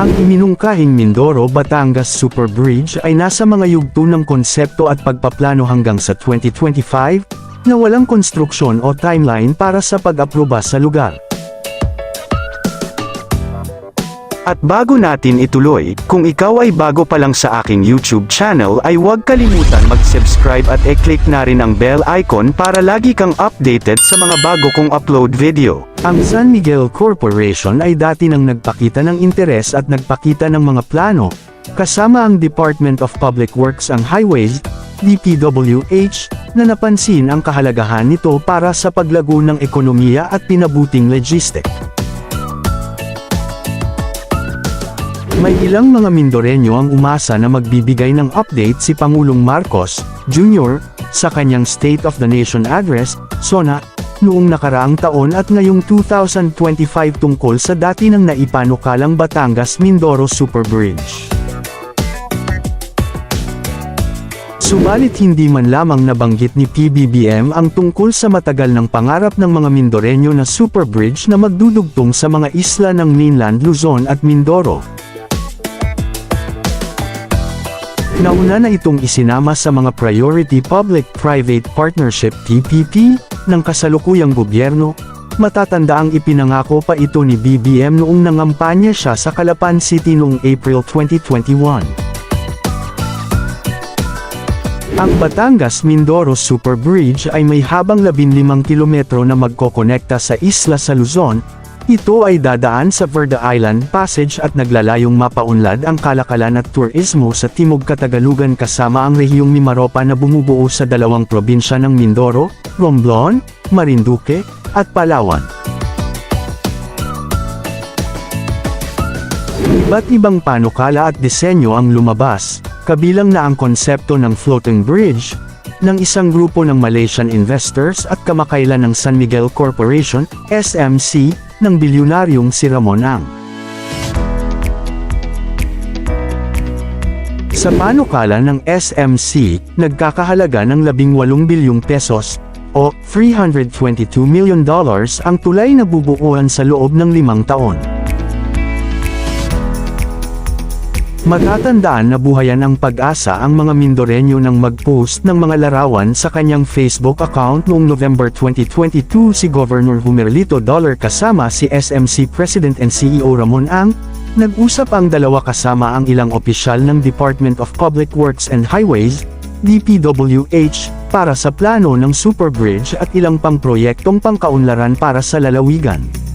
Ang iminungkahing Mindoro Batangas Super Bridge ay nasa mga yugto ng konsepto at pagpaplano hanggang sa 2025, na walang konstruksyon o timeline para sa pag-aproba sa lugar. At bago natin ituloy, kung ikaw ay bago pa lang sa aking YouTube channel ay huwag kalimutan mag-subscribe at e-click na rin ang bell icon para lagi kang updated sa mga bago kong upload video. Ang San Miguel Corporation ay dati nang nagpakita ng interes at nagpakita ng mga plano, kasama ang Department of Public Works ang Highways, DPWH, na napansin ang kahalagahan nito para sa paglago ng ekonomiya at pinabuting logistic. May ilang mga Mindoreño ang umasa na magbibigay ng update si Pangulong Marcos, Jr., sa kanyang State of the Nation Address, SONA, noong nakaraang taon at ngayong 2025 tungkol sa dati ng naipanukalang Batangas-Mindoro Super Bridge. Subalit hindi man lamang nabanggit ni PBBM ang tungkol sa matagal ng pangarap ng mga Mindoreño na super bridge na magdudugtong sa mga isla ng mainland Luzon at Mindoro. Nauna na itong isinama sa mga Priority Public-Private Partnership PPP ng kasalukuyang gobyerno. Matatanda ang ipinangako pa ito ni BBM noong nangampanya siya sa Calapan City noong April 2021. Ang Batangas-Mindoro Super Bridge ay may habang 15 kilometro na magkokonekta sa isla sa Luzon, ito ay dadaan sa Verde Island Passage at naglalayong mapaunlad ang kalakalan at turismo sa Timog Katagalugan kasama ang rehiyong Mimaropa na bumubuo sa dalawang probinsya ng Mindoro, Romblon, Marinduque, at Palawan. Iba't ibang panukala at disenyo ang lumabas, kabilang na ang konsepto ng floating bridge, ng isang grupo ng Malaysian investors at kamakailan ng San Miguel Corporation, SMC, ng bilyonaryong si Ramon Ang. Sa panukala ng SMC, nagkakahalaga ng 18 bilyong pesos, o $322 million ang tulay na bubuuan sa loob ng limang taon. Matatandaan na buhayan ang pag-asa ang mga Mindoreño nang mag-post ng mga larawan sa kanyang Facebook account noong November 2022 si Governor Humerlito Dollar kasama si SMC President and CEO Ramon Ang, nag-usap ang dalawa kasama ang ilang opisyal ng Department of Public Works and Highways, DPWH, para sa plano ng Super Bridge at ilang pang proyektong pangkaunlaran para sa lalawigan.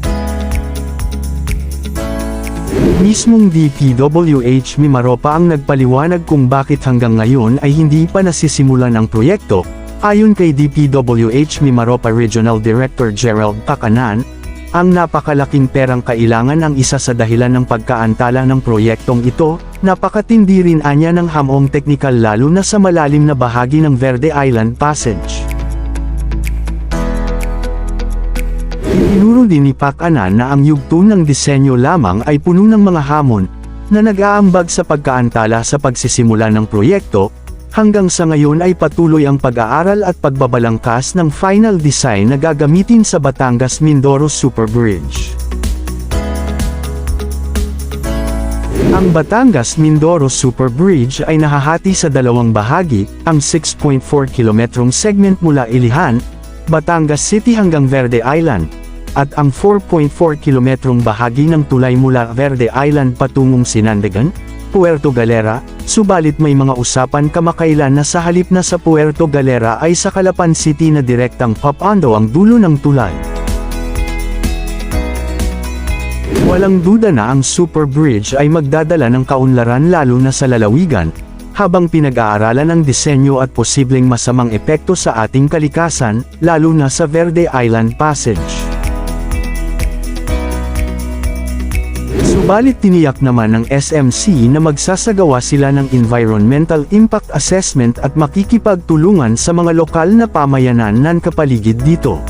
Mismong DPWH Mimaropa ang nagpaliwanag kung bakit hanggang ngayon ay hindi pa nasisimulan ang proyekto, ayon kay DPWH Mimaropa Regional Director Gerald Pakanan, ang napakalaking perang kailangan ang isa sa dahilan ng pagkaantala ng proyektong ito, napakatindi rin anya ng hamong teknikal lalo na sa malalim na bahagi ng Verde Island Passage. Itinuro din ni Pakanan na ang yugto ng disenyo lamang ay puno ng mga hamon, na nag-aambag sa pagkaantala sa pagsisimula ng proyekto, hanggang sa ngayon ay patuloy ang pag-aaral at pagbabalangkas ng final design na gagamitin sa Batangas-Mindoro Super Bridge. Ang Batangas-Mindoro Super Bridge ay nahahati sa dalawang bahagi, ang 6.4 kilometrong segment mula Ilihan, Batangas City hanggang Verde Island, at ang 4.4 kilometrong bahagi ng tulay mula Verde Island patungong Sinandagan, Puerto Galera, subalit may mga usapan kamakailan na sa halip na sa Puerto Galera ay sa Calapan City na direktang papando ang dulo ng tulay. Walang duda na ang Super Bridge ay magdadala ng kaunlaran lalo na sa lalawigan, habang pinag-aaralan ang disenyo at posibleng masamang epekto sa ating kalikasan, lalo na sa Verde Island Passage. Subalit tiniyak naman ng SMC na magsasagawa sila ng Environmental Impact Assessment at makikipagtulungan sa mga lokal na pamayanan nan kapaligid dito.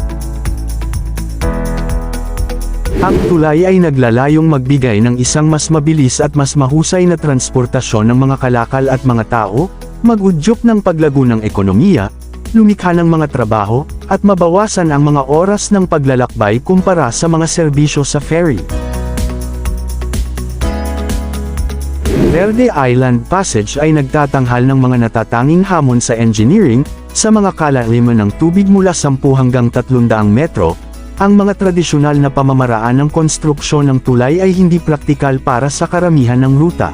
Ang tulay ay naglalayong magbigay ng isang mas mabilis at mas mahusay na transportasyon ng mga kalakal at mga tao, magudyok ng paglago ng ekonomiya, lumikha ng mga trabaho, at mabawasan ang mga oras ng paglalakbay kumpara sa mga serbisyo sa ferry. Verde Island Passage ay nagtatanghal ng mga natatanging hamon sa engineering, sa mga kalaliman ng tubig mula 10 hanggang 300 metro, ang mga tradisyonal na pamamaraan ng konstruksyon ng tulay ay hindi praktikal para sa karamihan ng ruta.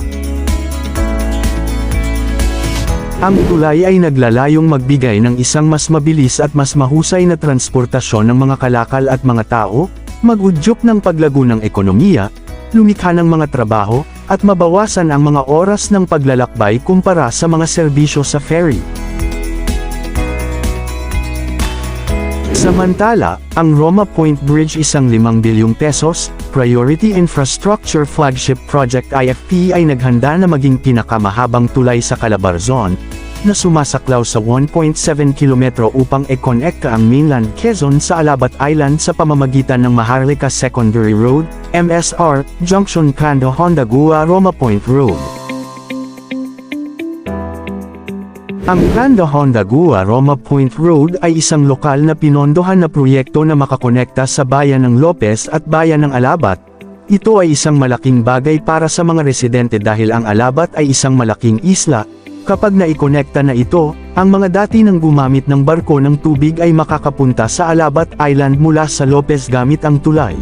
Ang tulay ay naglalayong magbigay ng isang mas mabilis at mas mahusay na transportasyon ng mga kalakal at mga tao, magudyok ng paglago ng ekonomiya, lumikha ng mga trabaho, at mabawasan ang mga oras ng paglalakbay kumpara sa mga serbisyo sa ferry. Samantala, ang Roma Point Bridge isang 5 bilyong pesos, Priority Infrastructure Flagship Project IFP ay naghanda na maging pinakamahabang tulay sa Calabarzon, na sumasaklaw sa 1.7 kilometro upang e-connecta ang mainland Quezon sa Alabat Island sa pamamagitan ng Maharlika Secondary Road, MSR, Junction Kando Honda Gua Roma Point Road. Ang Kanda Honda Gua Roma Point Road ay isang lokal na pinondohan na proyekto na makakonekta sa bayan ng Lopez at bayan ng Alabat. Ito ay isang malaking bagay para sa mga residente dahil ang Alabat ay isang malaking isla. Kapag naikonekta na ito, ang mga dati nang gumamit ng barko ng tubig ay makakapunta sa Alabat Island mula sa Lopez gamit ang tulay.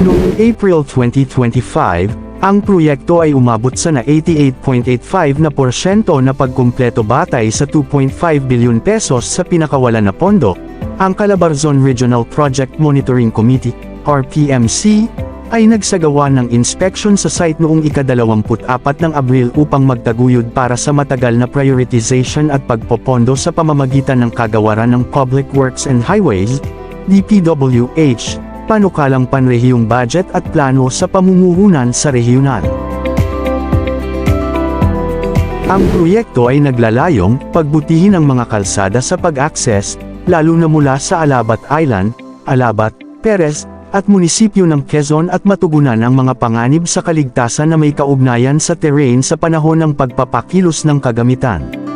Noong April 2025, ang proyekto ay umabot sa na 88.85 na porsyento na pagkumpleto batay sa 2.5 bilyon pesos sa pinakawalan na pondo. Ang Calabarzon Regional Project Monitoring Committee, RPMC, ay nagsagawa ng inspection sa site noong ika-24 ng Abril upang magtaguyod para sa matagal na prioritization at pagpopondo sa pamamagitan ng kagawaran ng Public Works and Highways, DPWH, panukalang panrehiyong budget at plano sa pamumuhunan sa rehiyonal. Ang proyekto ay naglalayong pagbutihin ang mga kalsada sa pag-access, lalo na mula sa Alabat Island, Alabat, Perez, at munisipyo ng Quezon at matugunan ang mga panganib sa kaligtasan na may kaugnayan sa terrain sa panahon ng pagpapakilos ng kagamitan.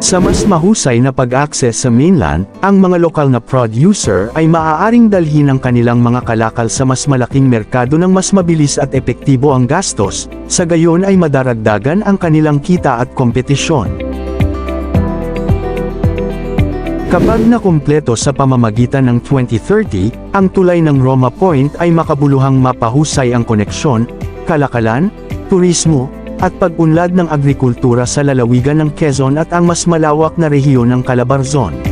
Sa mas mahusay na pag-access sa mainland, ang mga lokal na producer ay maaaring dalhin ang kanilang mga kalakal sa mas malaking merkado ng mas mabilis at epektibo ang gastos, sa gayon ay madaragdagan ang kanilang kita at kompetisyon. Kapag nakumpleto sa pamamagitan ng 2030, ang tulay ng Roma Point ay makabuluhang mapahusay ang koneksyon, kalakalan, turismo, at pag-unlad ng agrikultura sa lalawigan ng Quezon at ang mas malawak na rehiyon ng Calabarzon.